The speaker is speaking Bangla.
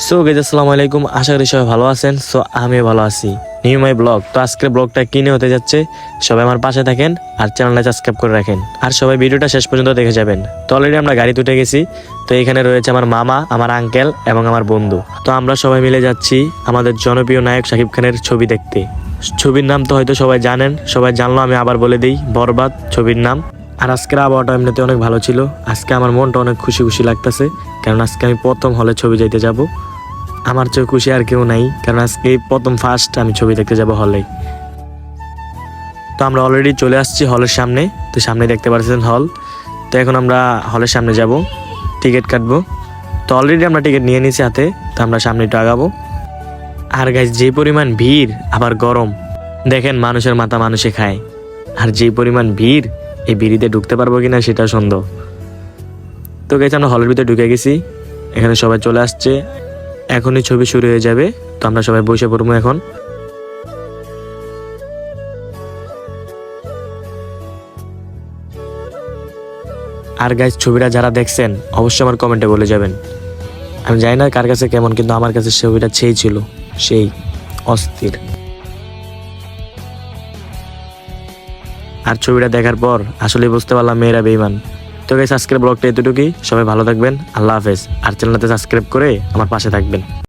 সো গেজ আসসালামু আলাইকুম। আশা করি সবাই ভালো আছেন। সো আমিও ভালো আছি। নিউ মাই ব্লগ তো আজকের ব্লগটা কিনে হতে যাচ্ছে? সবাই আমার পাশে থাকেন আর চ্যানেলটা সাবস্ক্রাইব করে রাখেন। আর সবাই ভিডিওটা শেষ পর্যন্ত দেখে যাবেন। তো অলরেডি আমরা গাড়ি তুটে গেছি। তো এখানে রয়েছে আমার মামা, আমার আঙ্কেল এবং আমার বন্ধু। তো আমরা সবাই মিলে যাচ্ছি আমাদের জনপ্রিয় নায়ক শাকিব খানের ছবি দেখতে। ছবির নাম তো হয়তো সবাই জানেন। সবাই জানলো, আমি আবার বলে দিই। বরবাদ ছবির নাম। আর আজকের আবহাওয়াটা এমনিতে অনেক ভালো ছিল। আজকে আমার মনটা অনেক খুশি খুশি লাগতেছে, কারণ আজকে আমি প্রথম হলে ছবি যাইতে যাব। আমার চেয়ে খুশি আর কেউ নাই, কারণ আজকে প্রথম ফার্স্ট আমি ছবি দেখতে যাব হলে তো আমরা অলরেডি চলে আসছি হলের সামনে, তো সামনে দেখতে পাচ্ছেন হল তো এখন আমরা হলের সামনে যাব টিকিট কাটবো। তো অলরেডি আমরা টিকিট নিয়ে নিয়েছি হাতে, তো আমরা সামনে একটু আগাবো। আর গাছ যে পরিমাণ ভিড়, আবার গরম। দেখেন মানুষের মাথা মানুষে খায়। আর যে পরিমাণ ভিড় এই বিড়িতে ঢুকতে পারব কি না সেটা সন্দেহ। তো গেছে আমরা হলের ভিতরে ঢুকে গেছি। এখানে সবাই চলে আসছে। এখনই ছবি শুরু হয়ে যাবে। তো আমরা সবাই বসে পড়ব এখন। আর গাইজ, ছবিটা যারা দেখছেন, অবশ্যই আমার কমেন্টে বলে যাবেন। আমি জানি না কার কাছে কেমন, কিন্তু আমার কাছে ছবিটা সেই ছিল। সেই অস্থির। আর ছবিটা দেখার পর আসলে বুঝতে পারলাম মেয়েরা বেইমান তো গাইস আজকের ব্লগটা এতটুকুই। সবাই ভালো থাকবেন। আল্লাহ হাফেজ। আর চ্যানেলটাতে সাবস্ক্রাইব করে আমার পাশে থাকবেন।